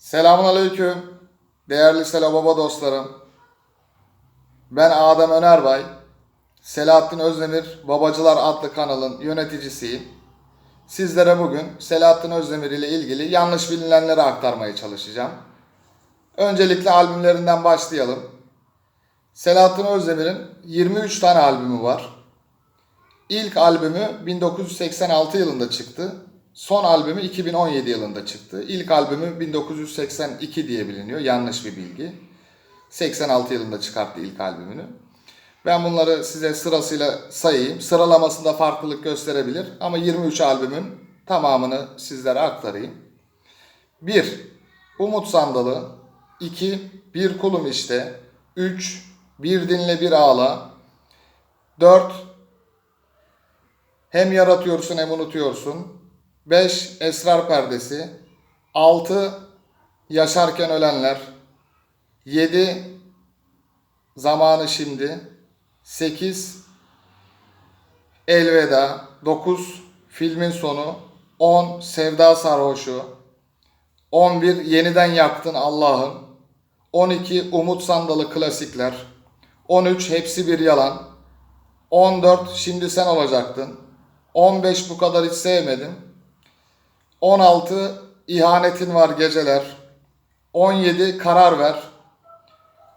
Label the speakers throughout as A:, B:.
A: Selamun Aleyküm. Değerli Selo Baba dostlarım. Ben Adem Önerbay. Selahattin Özdemir Babacılar adlı kanalın yöneticisiyim. Sizlere bugün Selahattin Özdemir ile ilgili yanlış bilinenleri aktarmaya çalışacağım. Öncelikle albümlerinden başlayalım. Selahattin Özdemir'in 23 tane albümü var. İlk albümü 1986 yılında çıktı. Son albümü 2017 yılında çıktı. İlk albümü 1982 diye biliniyor. Yanlış bir bilgi. 86 yılında çıkarttı ilk albümünü. Ben bunları size sırasıyla sayayım. Sıralamasında farklılık gösterebilir ama 23 albümün tamamını sizlere aktarayım. 1. Umut Sandalı 2. Bir Kulum İşte 3. Bir Dinle Bir Ağla 4. Hem yaratıyorsun hem unutuyorsun. 5. Esrar perdesi. 6. Yaşarken ölenler. 7. Zamanı şimdi. 8. Elveda. 9. Filmin sonu. 10. Sevda sarhoşu. 11. Yeniden yaktın Allah'ım. 12. Umut sandalı klasikler. 13. Hepsi bir yalan. 14. Şimdi sen olacaktın. 15 bu kadar hiç sevmedim. 16 ihanetin var geceler. 17 karar ver.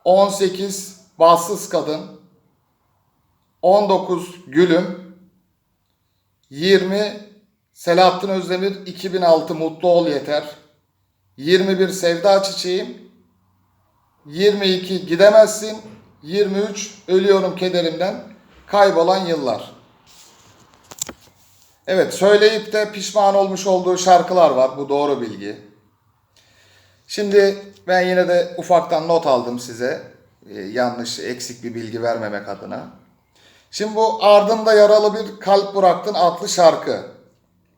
A: 18 bahtsız kadın. 19 gülüm. 20 Selahattin Özdemir 2006 mutlu ol yeter. 21 sevda çiçeğim. 22 gidemezsin. 23 ölüyorum kederimden. Kaybolan yıllar. Evet söyleyip de pişman olmuş olduğu şarkılar var. Bu doğru bilgi. Şimdi ben yine de ufaktan not aldım size. Ee, yanlış, eksik bir bilgi vermemek adına. Şimdi bu ardında yaralı bir kalp bıraktın adlı şarkı.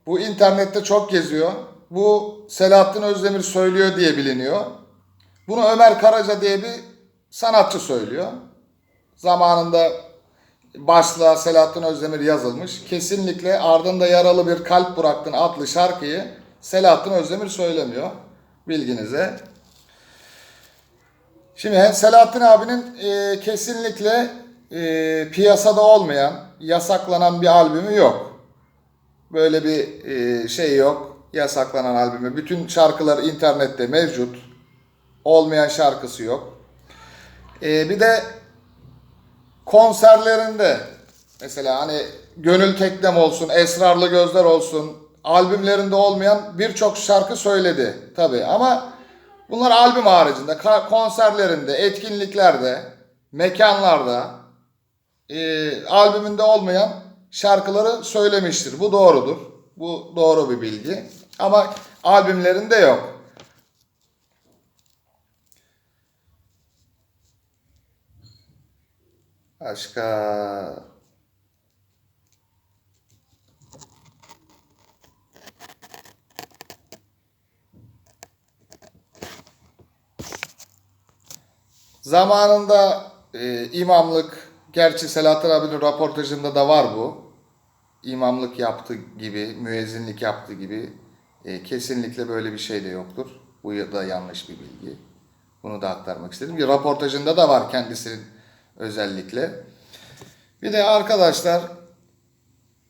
A: Bu internette çok geziyor. Bu Selahattin Özdemir söylüyor diye biliniyor. Bunu Ömer Karaca diye bir sanatçı söylüyor. Zamanında başlığa Selahattin Özdemir yazılmış. Kesinlikle ardında yaralı bir kalp bıraktın adlı şarkıyı Selahattin Özdemir söylemiyor. Bilginize. Şimdi Selahattin abinin e, kesinlikle e, piyasada olmayan, yasaklanan bir albümü yok. Böyle bir e, şey yok. Yasaklanan albümü. Bütün şarkılar internette mevcut. Olmayan şarkısı yok. E, bir de konserlerinde mesela hani Gönül Teklem olsun, Esrarlı Gözler olsun albümlerinde olmayan birçok şarkı söyledi tabi ama bunlar albüm haricinde konserlerinde, etkinliklerde, mekanlarda e, albümünde olmayan şarkıları söylemiştir. Bu doğrudur. Bu doğru bir bilgi. Ama albümlerinde yok. Başka Zamanında e, imamlık, gerçi Selahattin abinin röportajında da var bu. İmamlık yaptı gibi, müezzinlik yaptı gibi. E, kesinlikle böyle bir şey de yoktur. Bu da yanlış bir bilgi. Bunu da aktarmak istedim. Bir röportajında da var kendisinin özellikle. Bir de arkadaşlar,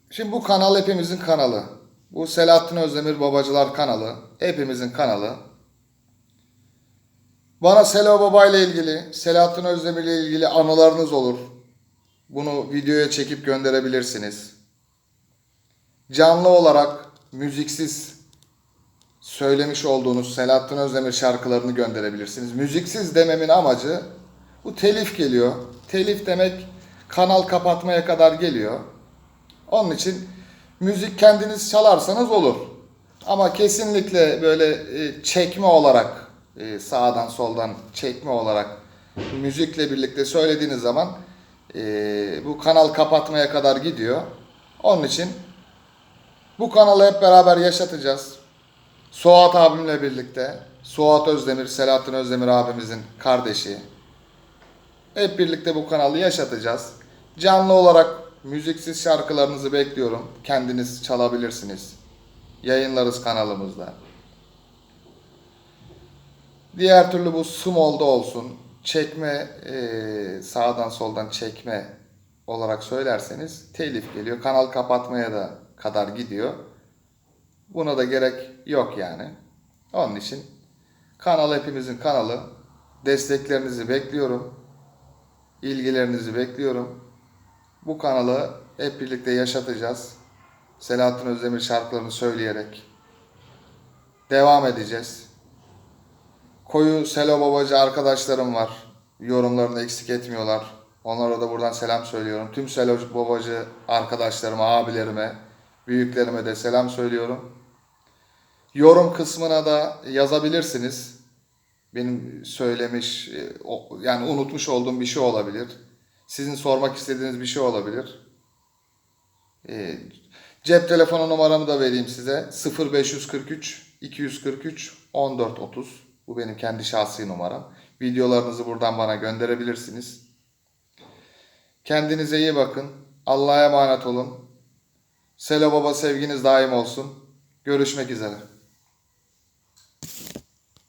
A: şimdi bu kanal hepimizin kanalı. Bu Selahattin Özdemir Babacılar kanalı. Hepimizin kanalı. Bana Selo Baba ile ilgili, Selahattin Özdemir ile ilgili anılarınız olur. Bunu videoya çekip gönderebilirsiniz. Canlı olarak müziksiz söylemiş olduğunuz Selahattin Özdemir şarkılarını gönderebilirsiniz. Müziksiz dememin amacı bu telif geliyor. Telif demek kanal kapatmaya kadar geliyor. Onun için müzik kendiniz çalarsanız olur. Ama kesinlikle böyle e, çekme olarak e, sağdan soldan çekme olarak müzikle birlikte söylediğiniz zaman e, bu kanal kapatmaya kadar gidiyor. Onun için bu kanalı hep beraber yaşatacağız. Suat abimle birlikte. Suat Özdemir, Selahattin Özdemir abimizin kardeşi. Hep birlikte bu kanalı yaşatacağız. Canlı olarak müziksiz şarkılarınızı bekliyorum. Kendiniz çalabilirsiniz. Yayınlarız kanalımızda. Diğer türlü bu small'da olsun, çekme e, sağdan soldan çekme olarak söylerseniz telif geliyor. Kanal kapatmaya da kadar gidiyor. Buna da gerek yok yani. Onun için kanal hepimizin kanalı. Desteklerinizi bekliyorum. İlgilerinizi bekliyorum. Bu kanalı hep birlikte yaşatacağız. Selahattin Özdemir şarkılarını söyleyerek devam edeceğiz. Koyu Selo Babacı arkadaşlarım var. Yorumlarını eksik etmiyorlar. Onlara da buradan selam söylüyorum. Tüm Selo Babacı arkadaşlarıma, abilerime, büyüklerime de selam söylüyorum. Yorum kısmına da yazabilirsiniz. Benim söylemiş, e, yani unutmuş olduğum bir şey olabilir. Sizin sormak istediğiniz bir şey olabilir. E, Cep telefonu numaramı da vereyim size. 0543 243 1430. Bu benim kendi şahsi numaram. Videolarınızı buradan bana gönderebilirsiniz. Kendinize iyi bakın. Allah'a emanet olun. Selo Baba sevginiz daim olsun. Görüşmek üzere.